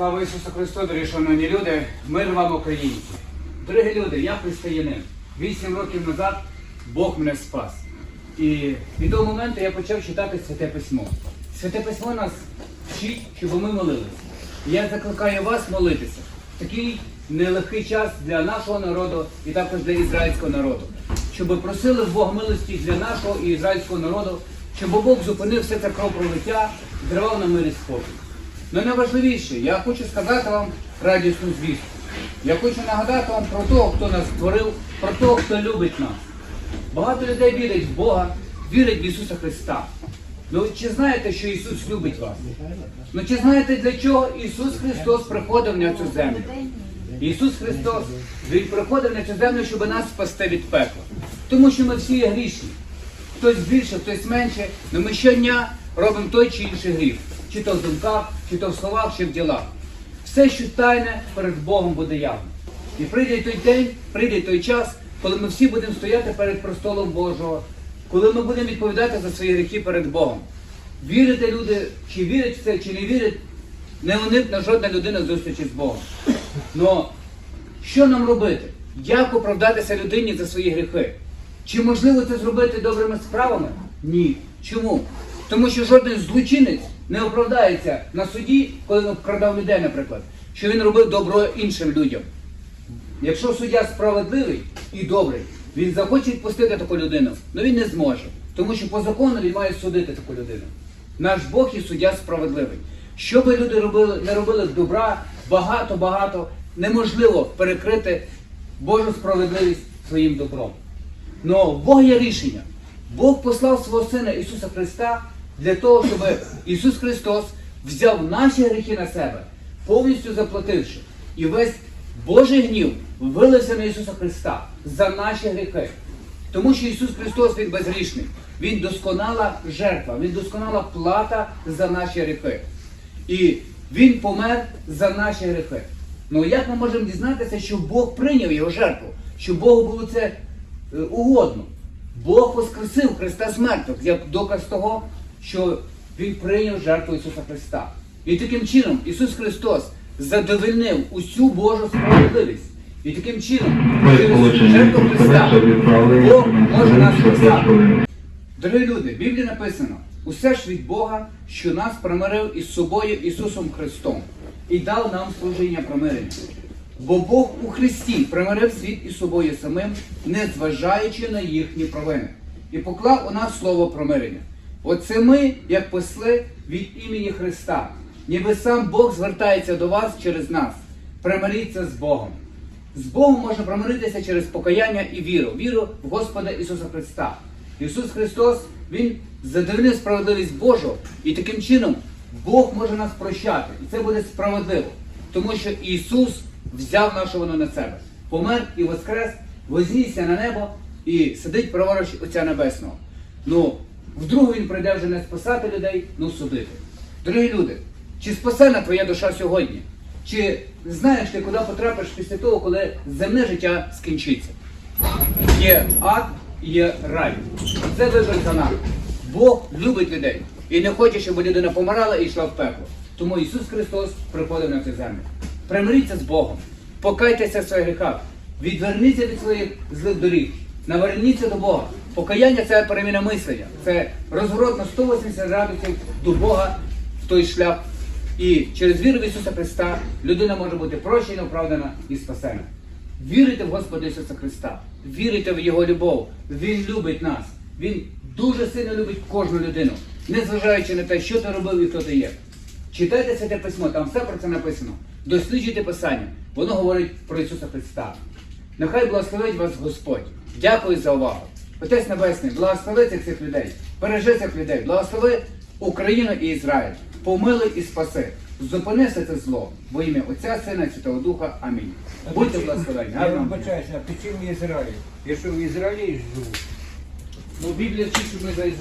Слава Ісусу Христу, дорогі шановні люди, мир вам, українці. Дорогі люди, я християнин. Вісім років назад Бог мене спас. І від того моменту я почав читати Святе Письмо. Святе Письмо нас вчить, щоб ми молилися. Я закликаю вас молитися. В такий нелегкий час для нашого народу і також для ізраїльського народу. Щоб просили в Бога милості для нашого і ізраїльського народу, щоб Бог зупинив все це кровопролиття, дарував нам мир і спокій. Ну найважливіше, я хочу сказати вам радісну звістку. Я хочу нагадати вам про того, хто нас створив, про того, хто любить нас. Багато людей вірять в Бога, вірять в Ісуса Христа. Ну чи знаєте, що Ісус любить вас? Ну чи знаєте, для чого Ісус Христос приходив на цю землю? Ісус Христос Він приходив на цю землю, щоб нас спасти від пекла. Тому що ми всі є грішні. Хтось більше, хтось менше, але ми щодня робимо той чи інший гріх. Чи то в думках, чи то в словах, чи в ділах. Все, що тайне, перед Богом буде явно. І прийде той день, прийде той час, коли ми всі будемо стояти перед престолом Божого, коли ми будемо відповідати за свої гріхи перед Богом. Вірите люди, чи вірять в це, чи не вірять, не уникне жодна людина зустрічі з Богом. Но що нам робити? Як оправдатися людині за свої гріхи? Чи можливо це зробити добрими справами? Ні. Чому? Тому що жоден злочинець не оправдається на суді, коли він вкрадав людей, наприклад, що він робив добро іншим людям. Якщо суддя справедливий і добрий, він захоче відпустити таку людину, але він не зможе. Тому що по закону він має судити таку людину. Наш Бог і суддя справедливий. Що би люди робили, не робили добра, багато-багато, неможливо перекрити Божу справедливість своїм добром. Но в Бога є рішення. Бог послав свого Сина Ісуса Христа для того, щоб Ісус Христос взяв наші гріхи на себе, повністю заплативши. І весь Божий гнів вилився на Ісуса Христа за наші гріхи. Тому що Ісус Христос Він безгрішний. Він досконала жертва, Він досконала плата за наші гріхи. І Він помер за наші гріхи. Ну як ми можемо дізнатися, що Бог прийняв його жертву, що Богу було це е, угодно? Бог воскресив Христа з мертвих, як доказ того, що Він прийняв жертву Ісуса Христа. І таким чином Ісус Христос задовольнив усю Божу справедливість. І таким чином, через жертву Христа, Бог може нас спасати. Дорогі люди, в Біблії написано, усе ж від Бога, що нас примирив із собою Ісусом Христом і дав нам служіння примирення. Бо Бог у Христі примирив світ із собою самим, не зважаючи на їхні провини, і поклав у нас слово примирення. Оце ми, як посли від імені Христа, ніби сам Бог звертається до вас через нас. Примиріться з Богом. З Богом можна примиритися через покаяння і віру, віру в Господа Ісуса Христа. Ісус Христос, Він задовольнив справедливість Божу, і таким чином Бог може нас прощати. І це буде справедливо. Тому що Ісус взяв нашу вину на себе, помер і воскрес, вознісся на небо і сидить праворуч Отця Небесного. Ну, вдруге Він прийде вже не спасати людей, ну судити. Дорогі люди, чи спасена твоя душа сьогодні? Чи знаєш ти, куди потрапиш після того, коли земне життя скінчиться? Є ад, є рай. Це вибір за нами. Бог любить людей і не хоче, щоб людина помирала і йшла в пекло. Тому Ісус Христос приходив на цю землю. Примиріться з Богом, покайтеся в своїх гріхах, відверніться від своїх злих доріг, наверніться до Бога. Покаяння це переміна мислення, це розворот на 180 градусів до Бога в той шлях. І через віру в Ісуса Христа людина може бути прощена, оправдана і спасена. Вірите в Господа Ісуса Христа, вірите в Його любов. Він любить нас. Він дуже сильно любить кожну людину, незважаючи на те, що ти робив і хто ти є. Читайте Святе Письмо, там все про це написано. Досліджуйте Писання. Воно говорить про Ісуса Христа. Нехай благословить вас Господь. Дякую за увагу. Отець Небесний, благослови цих цих людей, бережи цих людей, благослови Україну і Ізраїль, помили і спаси. Зупини все це зло во ім'я Отця, Сина і Святого Духа. Амінь. Будьте благословені. Я Гарного дня. вибачаюся, а ти чим Ізраїль? Я що в Ізраїлі живу? Ну, Біблія вчить, що ми за Ізраїль.